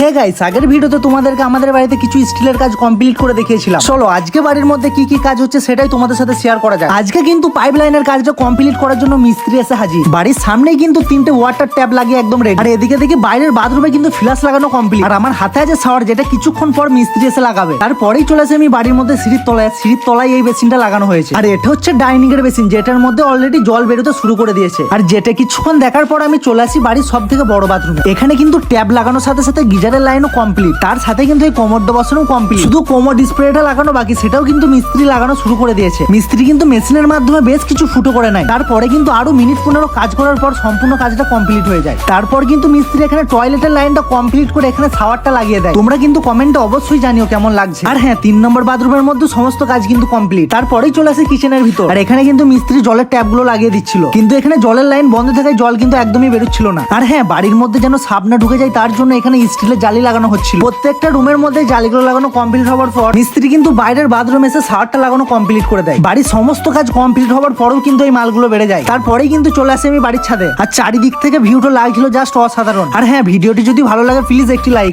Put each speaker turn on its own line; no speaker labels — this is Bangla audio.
হে গাইস আগের ভিডিওতে তোমাদেরকে আমাদের বাড়িতে কিছু স্টিলের কাজ কমপ্লিট করে দেখিয়েছিলাম। চলো, আজকে বাড়ির মধ্যে কি কি কাজ হচ্ছে সেটাই তোমাদের সাথে শেয়ার করা যায় আজকে কিন্তু পাইপ লাইনের কাজটা কমপ্লিট করার জন্য মিস্ত্রি এসে হাজির। বাড়ির সামনেই কিন্তু তিনটে ওয়াটার ট্যাপ লাগিয়ে একদম রেডি আর এদিকে দেখি বাইরের বাথরুমে কিন্তু ফ্ল্যাশ লাগানো কমপ্লিট আর আমার হাতে আছে শাওয়ার যেটা কিছুক্ষণ পর মিস্ত্রি এসে লাগাবে। তারপরেই চলে আসে আমি বাড়ির মধ্যে সিঁড়ির তলায় সিঁড়ির তলায় এই বেসিনটা লাগানো হয়েছে। আর এটা হচ্ছে ডাইনিং এর বেসিন, যেটার মধ্যে অলরেডি জল বেরোতে শুরু করে দিয়েছে। আর যেটা কিছুক্ষণ দেখার পর আমি চলে আসি বাড়ির সব থেকে বড় বাথরুমে এখানে কিন্তু ট্যাপ লাগানোর সাথে সাথে গিজারের লাইনও কমপ্লিট তার সাথে কিন্তু এই কোমর বসানো কমপ্লিট শুধু কোমর ডিসপ্লেটা লাগানো, বাকি সেটাও কিন্তু মিস্ত্রি লাগানো শুরু করে দিয়েছে। মিস্ত্রি কিন্তু মেশিনের মাধ্যমে বেশ কিছু ফুটো করে নেয়। তারপরে কিন্তু আরও মিনিট পনেরো কাজ করার পর সম্পূর্ণ কাজটা কমপ্লিট হয়ে যায়। তারপর কিন্তু মিস্ত্রি এখানে টয়লেটের লাইনটা কমপ্লিট করে এখানে শাওয়ারটা লাগিয়ে দেয়। তোমরা কিন্তু কমেন্টে অবশ্যই জানিও কেমন লাগছে। আর হ্যাঁ তিন নম্বর বাথরুমের মধ্যে সমস্ত কাজ কিন্তু কমপ্লিট তারপরেই চলে আসে কিচেনের ভিতর। আর এখানে কিন্তু মিস্ত্রি জলের ট্যাপগুলো লাগিয়ে দিচ্ছিল। কিন্তু এখানে জলের লাইন বন্ধ থাকায় জল কিন্তু একদমই বেরোচ্ছিল না। আর হ্যাঁ বাড়ির মধ্যে যেন সাপ না ঢুকে যায়, তার জন্য এখানে স্টিলের জালি লাগানো হচ্ছিল। প্রত্যেকটা রুমের মধ্যে জালিগুলো লাগানো কমপ্লিট হওয়ার পর মিস্ত্রি কিন্তু বাইরের বাথরুম এসে শাওয়ারটা লাগানো কমপ্লিট করে দেয়। বাড়ির সমস্ত কাজ কমপ্লিট হওয়ার পরেও কিন্তু এই মালগুলো বেড়ে যায়। তারপরেই কিন্তু চলে আসে আমি বাড়ির ছাদে। আর চারিদিক থেকে ভিউটা লাগছিল জাস্ট অসাধারণ। আর হ্যাঁ ভিডিওটি যদি ভালো লাগে প্লিজ একটি লাইক